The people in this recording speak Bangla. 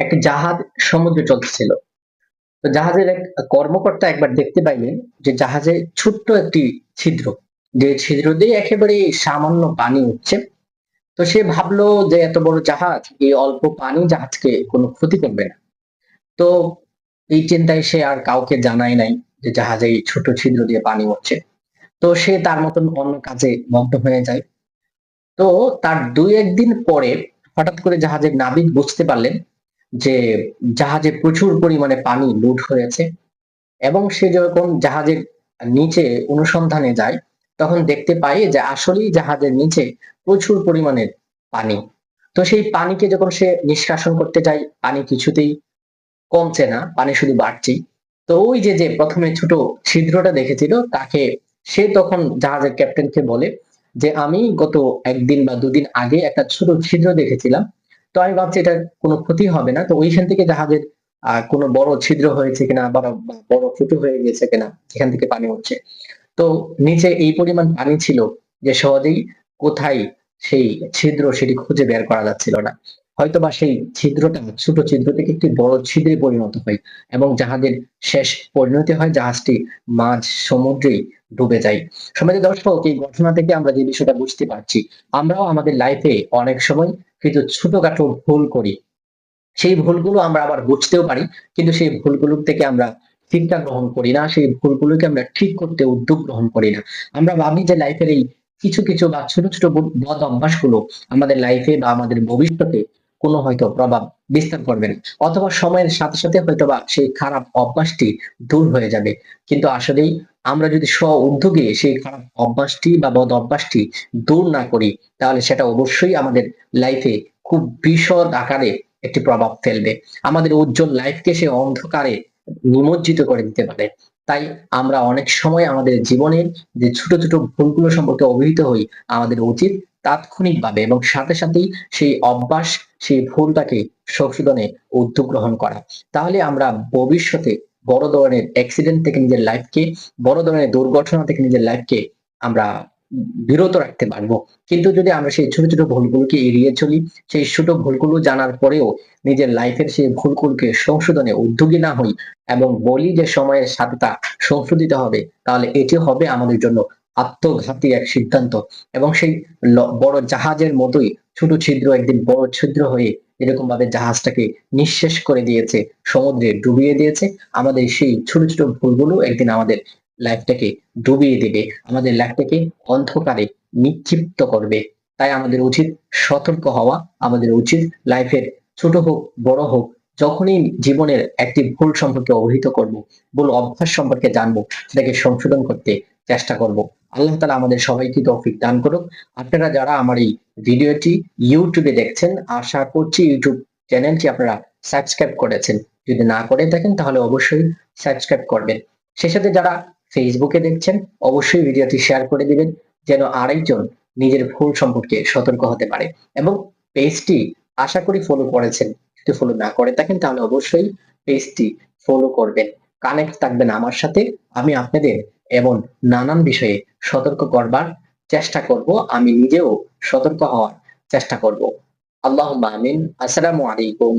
একটা জাহাজ সমুদ্রে চলতেছিল। তো জাহাজের এক কর্মকর্তা একবার দেখতে পাইলেন যে জাহাজে ছোট্ট একটি ছিদ্র। যে ছিদ্র দিয়ে একেবারে সামান্য পানি উঠছে। তো সে ভাবলো যে এত বড় জাহাজ, এই অল্প পানি জাহাজকে কোনো ক্ষতি করবে না। তো এই চিন্তায় সে আর কাউকে জানায় নাই যে জাহাজে এই ছোট ছিদ্র দিয়ে পানি উঠছে। তো সে তার মতন অন্য কাজে মগ্ন হয়ে যায়। তো তার দুই একদিন পরে হঠাৎ করে জাহাজের নাবিক বুঝতে পারলেন যে জাহাজে প্রচুর পরিমাণে পানি লুট হয়েছে এবং সে যখন জাহাজের নিচে অনুসন্ধানে যায়, তখন দেখতে পায় যে আসলেই জাহাজের নিচে প্রচুর পরিমাণে পানি। তো সেই পানিকে যখন সে নিষ্কাশন করতে যায়, পানি কিছুতেই কমছে না, পানি শুধু বাড়ছেই। তো ওই যে যে প্রথমে ছোট ছিদ্রটা দেখেছিল, তাকে সে তখন জাহাজের ক্যাপ্টেনকে বলে যে, আমি গত একদিন বা দুদিন আগে একটা ছোট ছিদ্র দেখেছিলাম তো আমি ভাবছি এটা কোনো ক্ষতি হবে না। তো ওইখান থেকে জাহাজের কোনো বড় ছিদ্র হয়েছে কিনা বা বড় ফুটো হয়ে গেছে কিনা, এখান থেকে পানি হচ্ছে। তো নিচে এই পরিমাণ পানি ছিল যে সহজেই কোথায় সেই ছিদ্র সেটি খুঁজে বের করা যাচ্ছিল না। হয়তোবা সেই ছিদ্রটা, ছোট ছিদ্র থেকে একটি বড় ছিদ্রে পরিণত হয় এবং জাহাজের শেষ পরিণতি হয়, জাহাজটি মাঝ সমুদ্রেই ডুবে যায়। সমাজের দর্শক, এই ঘটনা থেকে আমরা যে বিষয়টা বুঝতে পারছি, আমরাও আমাদের লাইফে অনেক সময় কিন্তু ছোটখাটো ভুল করি। সেই ভুলগুলো আমরা আবার বুঝতেও পারি, কিন্তু সেই ভুলগুলো থেকে আমরা চিন্তা গ্রহণ করি না, সেই ভুলগুলোকে আমরা ঠিক করতে উদ্যোগ গ্রহণ করি না। আমরা ভাবি যে লাইফের এই কিছু কিছু বা ছোট ছোট বদ অভ্যাসগুলো আমাদের লাইফে বা আমাদের ভবিষ্যতে কোনো হয়তো প্রভাব বিস্তার করবে না। অথবা সময়ের সাথে সাথে হয়তো বা সেই খারাপ অভ্যাসটি দূর হয়ে যাবে। কিন্তু আসলেই আমরা যদি স্ব উদ্যোগে সেই খারাপ অভ্যাসটি বা বদ অভ্যাসটি দূর না করি, তাহলে সেটা অবশ্যই আমাদের লাইফে খুব বিশদ আকারে একটি প্রভাব ফেলবে। আমাদের উজ্জ্বল লাইফকে সে অন্ধকারে নিমজ্জিত করে দিতে পারে। তাই আমরা অনেক সময় আমাদের জীবনের যে ছোট ছোট ভুলগুলো সম্পর্কে অবহিত হই, আমাদের উচিত তাৎক্ষণিকভাবে এবং সাথে সাথেই সেই অভ্যাস, সেই ভুলটাকে সংশোধনে উদ্যোগ গ্রহণ করা। তাহলে আমরা ভবিষ্যতে বড় ধরনের অ্যাক্সিডেন্ট থেকে নিজের লাইফকে বড় ধরনের দুর্ঘটনা থেকে নিজের লাইফকে আমরা বিরত রাখতে পারব। কিন্তু যদি আমরা সেই ছোট ছোট ভুলগুলোকে এড়িয়ে চলি, সেই ছোট ভুলগুলো জানার পরেও নিজের লাইফের সেই ভুলগুলোকে সংশোধনে উদ্যোগী না হই এবং বলি যে সময়ের সাথে তা সংশোধিত হবে, তাহলে এটি হবে আমাদের জন্য আত্মঘাতী এক সিদ্ধান্ত। এবং সেই বড় জাহাজের মতোই ছোট ছিদ্র একদিন বড় ছিদ্র হয়ে এরকম ভাবে জাহাজটাকে নিঃশেষ করে দিয়েছে, সমুদ্রে ডুবিয়ে দিয়েছে। আমাদের সেই ছোট ছোট ভুলগুলো একদিন আমাদের লাইফটাকে ডুবিয়ে দেবে, আমাদের লাইফটাকে অন্ধকারে নিক্ষিপ্ত করবে। তাই আমাদের উচিত সতর্ক হওয়া, আমাদের উচিত লাইফের ছোট হোক, বড় হোক, যখনই জীবনের একটি ভুল সম্পর্কে অবহিত করব, ভুল অভ্যাস সম্পর্কে জানব, সেটাকে সংশোধন করতে চেষ্টা করব। আল্লাহ তালা আমাদের সবাইকে তৌফিক দান করুক। আপনারা যারা আমার এই ভিডিওটি ইউটিউবে দেখছেন, আশা করছি ইউটিউব চ্যানেলটি আপনারা সাবস্ক্রাইব করেছেন। যদি না করে থাকেন, তাহলে অবশ্যই সাবস্ক্রাইব করবেন। সে সাথে যারা ফেসবুকে দেখছেন, অবশ্যই ভিডিওটি শেয়ার করে দিবেন, যেন আরেকজন নিজের ভুল সম্পর্কে সতর্ক হতে পারে। এবং পেজটি আশা করি ফলো করেছেন। যদি ফলো না করে থাকেন, তাহলে অবশ্যই পেজটি ফলো করবেন। কানেক্ট থাকবেন আমার সাথে, আমি আপনাদের এবং নানান বিষয়ে সতর্ক করবার চেষ্টা করব, আমি নিজেও সতর্ক হওয়ার চেষ্টা করব। আল্লাহ আমিন। আসসালামু আলাইকুম।